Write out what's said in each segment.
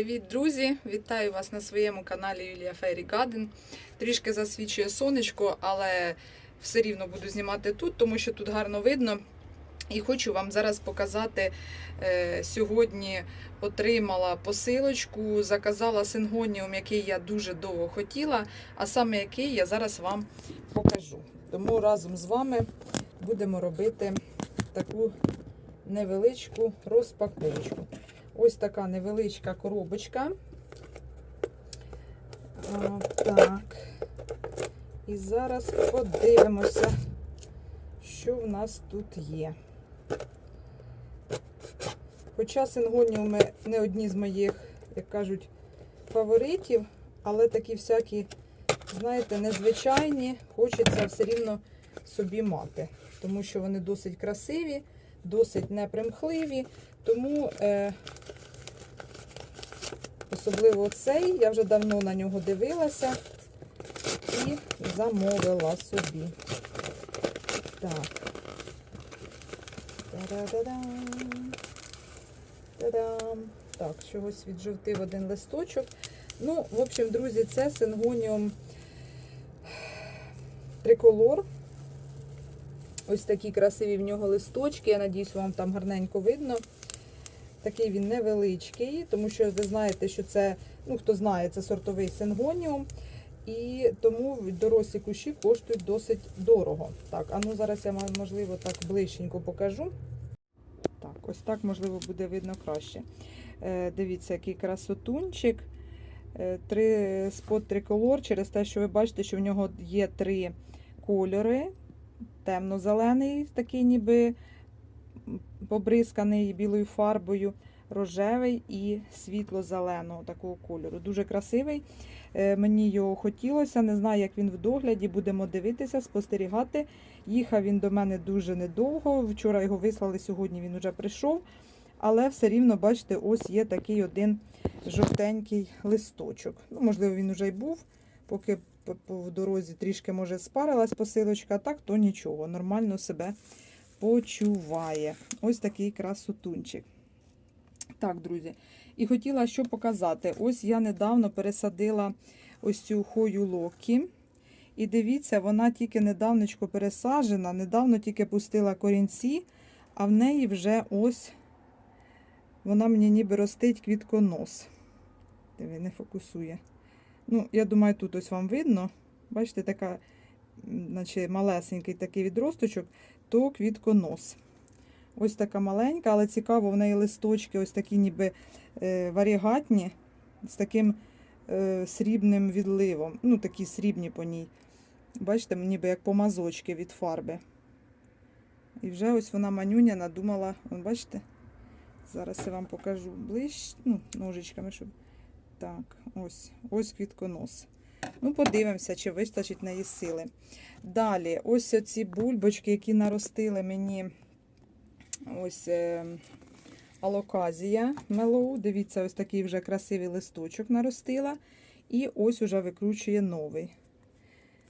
Привіт, друзі! Вітаю вас на своєму каналі Юлія Фейрі Гаден. Трішки засвічує сонечко, але все рівно буду знімати тут, тому що тут гарно видно. І хочу вам зараз показати. е, Сьогодні отримала посилочку, заказала сингоніум, який я дуже довго хотіла, а саме який я зараз вам покажу. Тому разом з вами будемо робити таку невеличку розпаковочку. Ось така невеличка коробочка. А, так. І зараз подивимося, що в нас тут є. Хоча сингоніуми не одні з моїх, як кажуть, фаворитів, але такі всякі, знаєте, незвичайні, хочеться все рівно собі мати. Тому що вони досить красиві, досить непримхливі. Тому е, особливо цей, я вже давно на нього дивилася і замовила собі. Так. Та-да-да-дам. Та-дам. Так, чогось віджовтив один листочок. Ну, в общем, друзі, це сингоніум триколор. Ось такі красиві в нього листочки. Я надіюсь, вам там гарненько видно. Такий він невеличкий, тому що ви знаєте, що це, ну хто знає, це сортовий сингоніум. І тому дорослі кущі коштують досить дорого. Так, а ну зараз я можливо так ближченько покажу. Так, ось так можливо буде видно краще. Е, дивіться, який красотунчик. Е, три спот триколор, через те, що ви бачите, що в нього є три кольори. Темно-зелений, такий ніби побризканий білою фарбою, рожевий і світло-зеленого такого кольору. Дуже красивий. Е, Мені його хотілося, не знаю, як він в догляді. Будемо дивитися, спостерігати. Їхав він до мене дуже недовго. Вчора його вислали, сьогодні він вже прийшов. Але все рівно, бачите, ось є такий один жовтенький листочок. Ну, можливо, він вже й був, поки по- по дорозі трішки, може, спарилась посилочка, так то нічого, нормально себе почуває. Ось такий красотунчик. Так, друзі. І хотіла що показати. Ось я недавно пересадила ось цю хою локі. І дивіться, вона тільки недавнечко пересаджена, недавно тільки пустила корінці, а в неї вже ось вона мені ніби ростить квітконос. Диви, не фокусує. Ну, я думаю, тут ось вам видно. Бачите, така, наче малесенький такий відросточок, то квітконос. Ось така маленька, але цікаво, в неї листочки ось такі ніби е, варігатні, з таким е, срібним відливом. Ну, такі срібні по ній. Бачите, ніби як помазочки від фарби. І вже ось вона манюня надумала, вон, бачите? Зараз я вам покажу ближче, ну, ножичками, щоб. Так, ось, ось квітконос. Ну, подивимося, чи вистачить неї сили. Далі, ось ці бульбочки, які наростили мені ось е, алоказія мелоу. Дивіться, ось такий вже красивий листочок наростила. І ось уже викручує новий.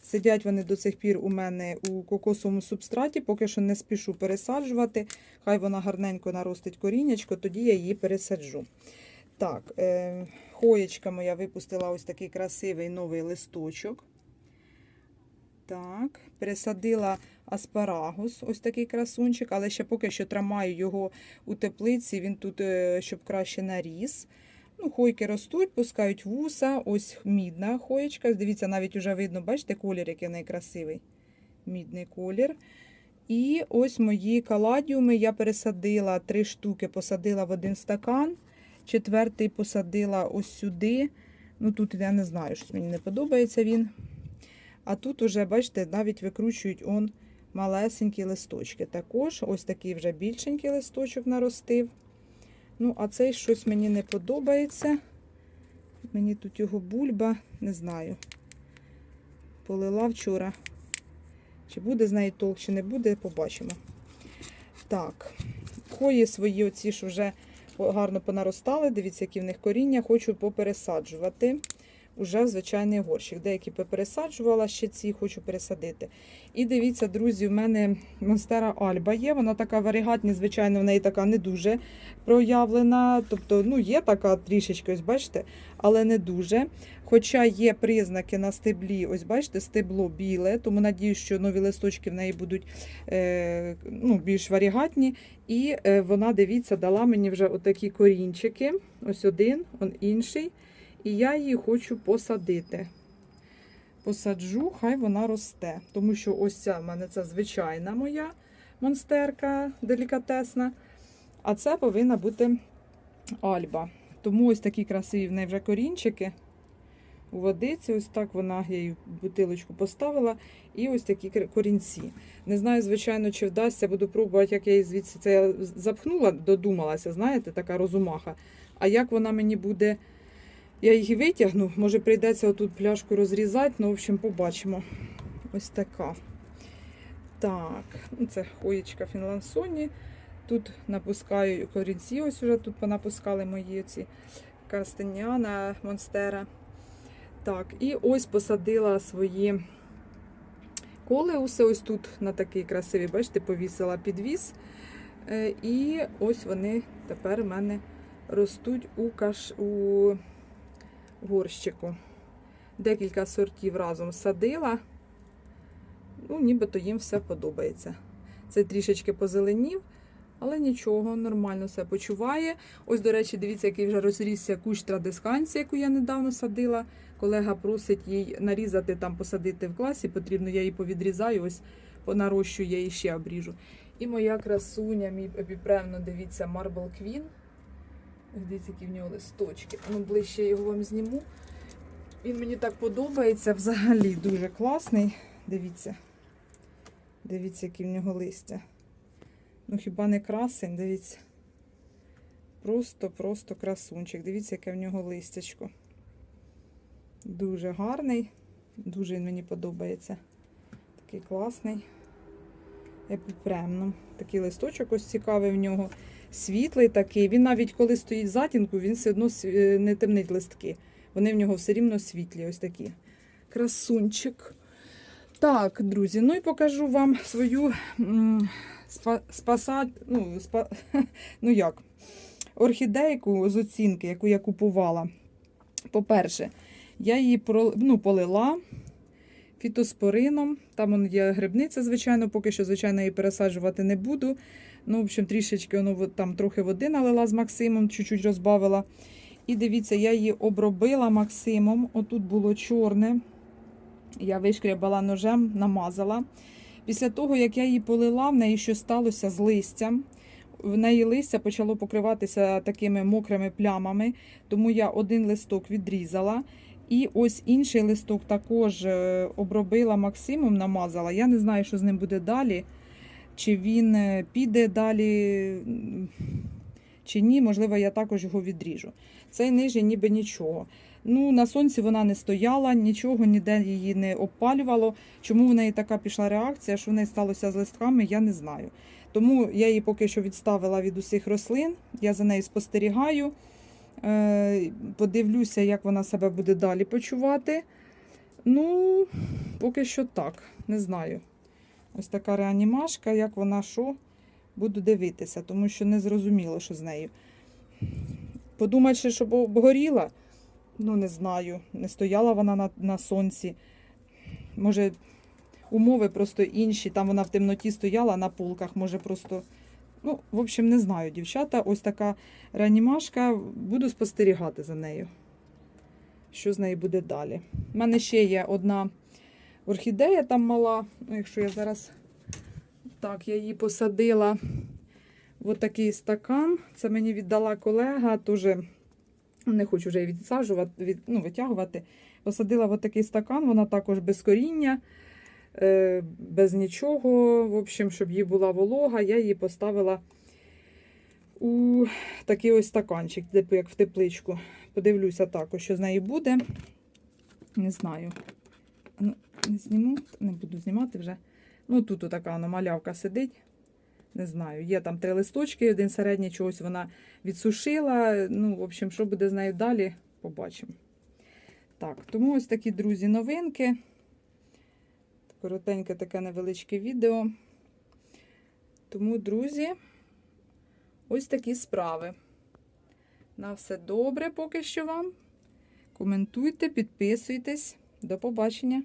Сидять вони до сих пір у мене у кокосовому субстраті, поки що не спішу пересаджувати. Хай вона гарненько наростить коріннячко, тоді я її пересаджу. Так, е, хоєчка моя випустила ось такий красивий новий листочок. Так, пересадила аспарагус, ось такий красунчик, але ще поки що тримаю його у теплиці, він тут, е, щоб краще наріс. Ну, Хойки ростуть, пускають вуса, ось мідна хоєчка. Дивіться, навіть вже видно, бачите, колір, який в неї красивий. Мідний колір. І ось мої каладіуми я пересадила три штуки, посадила в один стакан. Четвертий посадила ось сюди. Ну тут я не знаю, щось мені не подобається він. А тут уже, бачите, навіть викручують он малесенькі листочки. Також ось такий вже більшенький листочок наростив. Ну, а цей щось мені не подобається. Мені тут його бульба, не знаю. Полила вчора. Чи буде з неї толк, чи не буде, побачимо. Так, хої свої оці ж вже гарно понаростали. Дивіться, які в них коріння. Хочу попересаджувати. Вже в звичайний горщик. Деякі попересаджувала ще ці, хочу пересадити. І дивіться, друзі, в мене монстера Альба є. Вона така варігатні, звичайно, в неї така не дуже проявлена. Тобто, ну, є така трішечки, ось бачите, але не дуже. Хоча є признаки на стеблі, ось бачите, стебло біле, тому надію, що нові листочки в неї будуть е, ну, більш варігатні. І е, вона, дивіться, дала мені вже отакі корінчики. Ось один, он інший. І я її хочу посадити. Посаджу, хай вона росте. Тому що ось ця в мене це звичайна моя монстерка делікатесна. А це повинна бути альба. Тому ось такі красиві в неї вже корінчики. У водиці, ось так вона, я її бутилочку поставила. І ось такі корінці. Не знаю, звичайно, чи вдасться, буду пробувати, як я її звідси це запхнула, додумалася, знаєте, така розумаха. А як вона мені буде, я її витягну, може прийдеться отут пляшку розрізати, ну, в общем, побачимо. Ось така. Так, ну, це хоєчка Фінлансоні. Тут напускаю корінці, ось уже тут понапускали мої ці кастеняна, монстера. Так, і ось посадила свої колеуси. Ось тут на такий красивий, бачите, повісила підвіс. Е, І ось вони тепер в мене ростуть у каш... у горщику. Декілька сортів разом садила. Ну, нібито їм все подобається. Це трішечки позеленів, але нічого, нормально все почуває. Ось, до речі, дивіться, який вже розрісся кущ традисканції, яку я недавно садила. Колега просить їй нарізати там, посадити в класі. Потрібно, я її повідрізаю, ось понарощую, я її ще обріжу. І моя красуня, мій епіпремно, дивіться, Marble Queen. Дивіться, які в нього листочки. Ну, ближче його вам зніму. Він мені так подобається. Взагалі дуже класний. Дивіться. Дивіться, які в нього листя. Ну, хіба не красень, дивіться. Просто-просто красунчик. Дивіться, яке в нього листячко. Дуже гарний. Дуже він мені подобається. Такий класний. Епіпремно. Такий листочок ось цікавий в нього. Світлий такий. Він навіть коли стоїть в затінку, він все одно е, не темнить листки. Вони в нього все рівно світлі. Ось такі. Красунчик. Так, друзі, ну і покажу вам свою спа, ну, спа, ну як, орхідейку з оцінки, яку я купувала. По-перше, я її ну, полила фітоспорином. Там є грибниця, звичайно, поки що, звичайно, її пересаджувати не буду. Ну, в общем, трішечки воно во- там трохи води налила з Максимом, чуть-чуть розбавила. І дивіться, я її обробила Максимом. Отут було чорне. Я вишкрябала ножем, намазала. Після того, як я її полила, в неї що сталося з листям. В неї листя почало покриватися такими мокрими плямами, тому я один листок відрізала. І ось інший листок також е, обробила Максимом, намазала. Я не знаю, що з ним буде далі. Чи він е, піде далі, чи ні, можливо, я також його відріжу. Цей нижній ніби нічого. Ну, на сонці вона не стояла, нічого ніде її не опалювало. Чому в неї така пішла реакція, що в неї сталося з листками, я не знаю. Тому я її поки що відставила від усіх рослин. Я за нею спостерігаю. Е, Подивлюся, як вона себе буде далі почувати. Ну, поки що так, не знаю. Ось така реанімашка, як вона що, буду дивитися, тому що не зрозуміло, що з нею. Подумаючи, що бо- горіла, ну не знаю, не стояла вона на, на сонці. Може, умови просто інші. Там вона в темноті стояла на полках, може просто. Ну, в общем, не знаю, дівчата. Ось така реанімашка. Буду спостерігати за нею. Що з нею буде далі? У мене ще є одна орхідея там мала. Ну, якщо я зараз. Так, я її посадила в такий стакан. Це мені віддала колега, теж не хочу вже її відсаджувати, від, ну, витягувати. Посадила в такий стакан, вона також без коріння, е, без нічого. В общем, щоб їй була волога, я її поставила у такий ось стаканчик, типу як в тепличку. Подивлюся також, що з нею буде. Не знаю не зніму, не буду знімати вже. Ну, тут така малявка сидить. Не знаю, є там три листочки, один середній чогось вона відсушила. Ну, в общем, що буде з нею далі, побачимо. Так, тому ось такі, друзі, новинки. Коротеньке таке невеличке відео. Тому, друзі, ось такі справи. На все добре поки що вам. Коментуйте, підписуйтесь. До побачення!